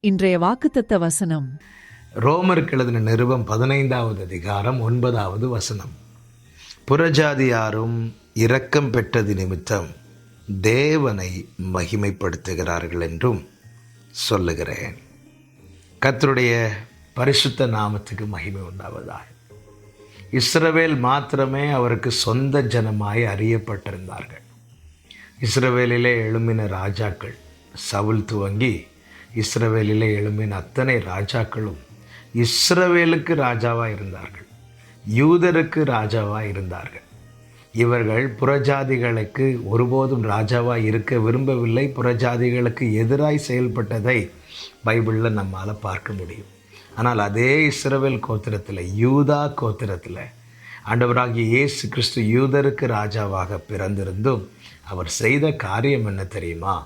இன்றைய வாக்குத்தத்த வசனம். ரோமருக்கு எழுதின நிருபம் பதினைந்தாவது அதிகாரம் ஒன்பதாவது வசனம். புறஜாதியாரும் இரக்கம் பெற்றது நிமித்தம் தேவனை மகிமைப்படுத்துகிறார்கள் என்றும் சொல்லுகிறேன். கத்தருடைய பரிசுத்த நாமத்துக்கு மகிமை உண்டாவதாக. இஸ்ரவேல் மாத்திரமே அவருக்கு சொந்த ஜனமாய் அறியப்பட்டிருந்தார்கள். இஸ்ரவேலிலே எழும்பின ராஜாக்கள் சவுல் துவங்கி இஸ்ரவேலிலே எழும்பின அத்தனை ராஜாக்களும் இஸ்ரவேலுக்கு ராஜாவாக இருந்தார்கள். யூதருக்கு ராஜாவாக இருந்தார்கள். இவர்கள் புறஜாதிகளுக்கு ஒருபோதும் ராஜாவாக இருக்க விரும்பவில்லை. புறஜாதிகளுக்கு எதிராய் செயல்பட்டதை பைபிளில் நம்மால் பார்க்க முடியும். ஆனால் அதே இஸ்ரவேல் கோத்திரத்தில் யூதா கோத்திரத்தில் ஆண்டவராகிய இயேசு கிறிஸ்து யூதருக்கு ராஜாவாக பிறந்திருந்தும் அவர் செய்த காரியம் என்ன தெரியுமா?